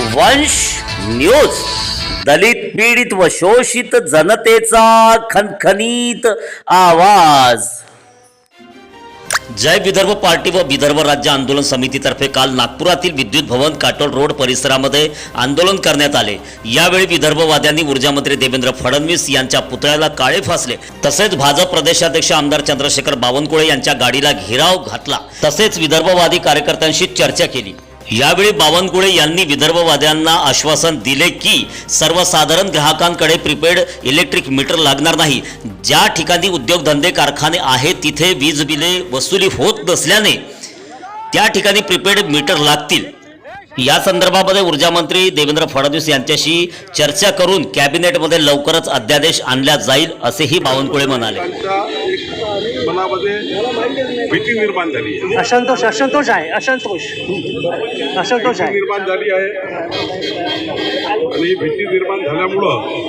वंश न्यूज. दलित पीडित व शोषित जनतेचा खनखनीत आवाज. जय विदर्भ पार्टी व विदर्भ राज्य आंदोलन समितीतर्फे काल नागपुरातील विद्युत भवन काटोल रोड परिसरामध्ये आंदोलन करण्यात आले. यावेळी विदर्भवाद्यांनी ऊर्जामंत्री देवेंद्र फडणवीस यांच्या पुतळ्याला काळे फासले. तसेच भाजप प्रदेशाध्यक्ष आमदार चंद्रशेखर बावनकुळे यांच्या गाडीला घेराव घातला. तसेच विदर्भवादी कार्यकर्त्यांशी चर्चा केली. यावेळी बावनकुळे यांनी विदर्भवाद्यांना आश्वासन दिले की सर्वसाधारण ग्राहकांकडे प्रीपेड इलेक्ट्रिक मीटर लागणार नाही. ज्या ठिकाणी उद्योगधंदे कारखाने आहेत तिथे वीज बिले वसुली होत नसल्याने त्या ठिकाणी प्रीपेड मीटर लागतील. या संदर्भामध्ये ऊर्जामंत्री देवेंद्र फडणवीस यांच्याशी चर्चा करून कॅबिनेटमध्ये लवकरच अध्यादेश आणला जाईल असेही बावनकुळे म्हणाले. मनामध्ये भीती निर्माण झाली आहे. असंतोष असंतोष आहे असंतोष असंतोष भीती आहे निर्माण झाली आहे. आणि भीती निर्माण झाल्यामुळं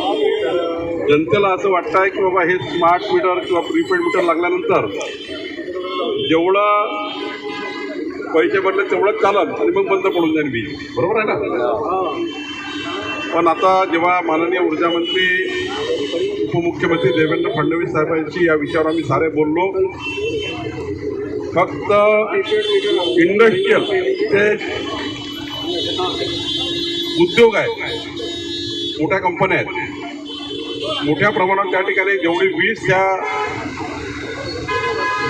जनतेला असं वाटतं आहे की बाबा हे स्मार्ट मीटर किंवा प्रीपेड मीटर लागल्यानंतर जेवढं पैसे भरले तेवढंच चालत आणि मग बंद पडून जाईल वीज. बरोबर आहे ना? पण आता जेव्हा माननीय ऊर्जा मंत्री उपमुख्यमंत्री देवेंद्र फडणवीस साहेबांशी या विषयावर आम्ही सारे बोललो. फक्त इंडस्ट्रीयल जे उद्योग आहेत. मोठ्या कंपन्या आहेत. मोठ्या प्रमाणात त्या ठिकाणी जेवढी वीज त्या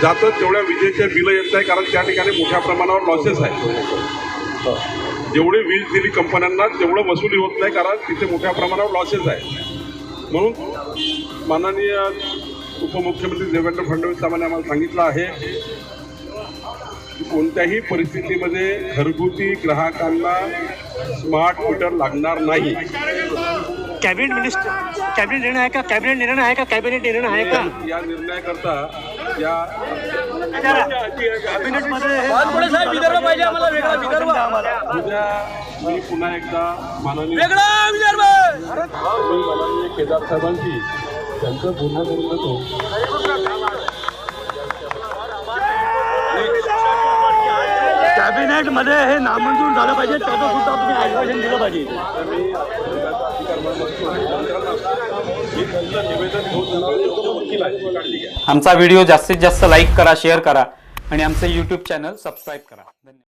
जातात तेवढ्या विजेचे बिलं येत नाही कारण त्या ठिकाणी मोठ्या प्रमाणावर लॉसेस आहेत. जेवढी वीज दिली कंपन्यांना तेवढं वसुली होत नाही कारण तिथे मोठ्या प्रमाणावर लॉसेस आहे म्हणून माननीय उपमुख्यमंत्री देवेंद्र फडणवीस साहेबांनी आम्हाला सांगितलं आहे की कोणत्याही परिस्थितीमध्ये घरगुती ग्राहकांना स्मार्ट मीटर लागणार नाही. कॅबिनेट मिनिस्टर कॅबिनेट निर्णय आहे का? कॅबिनेट निर्णय आहे का? कॅबिनेट निर्णय आहे का? या निर्णयाकरता या कॅबिनेटमध्ये उद्या मी पुन्हा एकदा माननीय माननीय केदार साहेबांची त्यांचं बोलणं करून देतो. कॅबिनेटमध्ये हे नामंजूर झालं पाहिजे त्याचं सुद्धा तुम्ही आश्वासन दिलं पाहिजे. आमचा व्हिडिओ जास्तीत जास्त लाईक करा शेअर करा आणि आमचं यूट्यूब चॅनल सबस्क्राईब करा. धन्यवाद.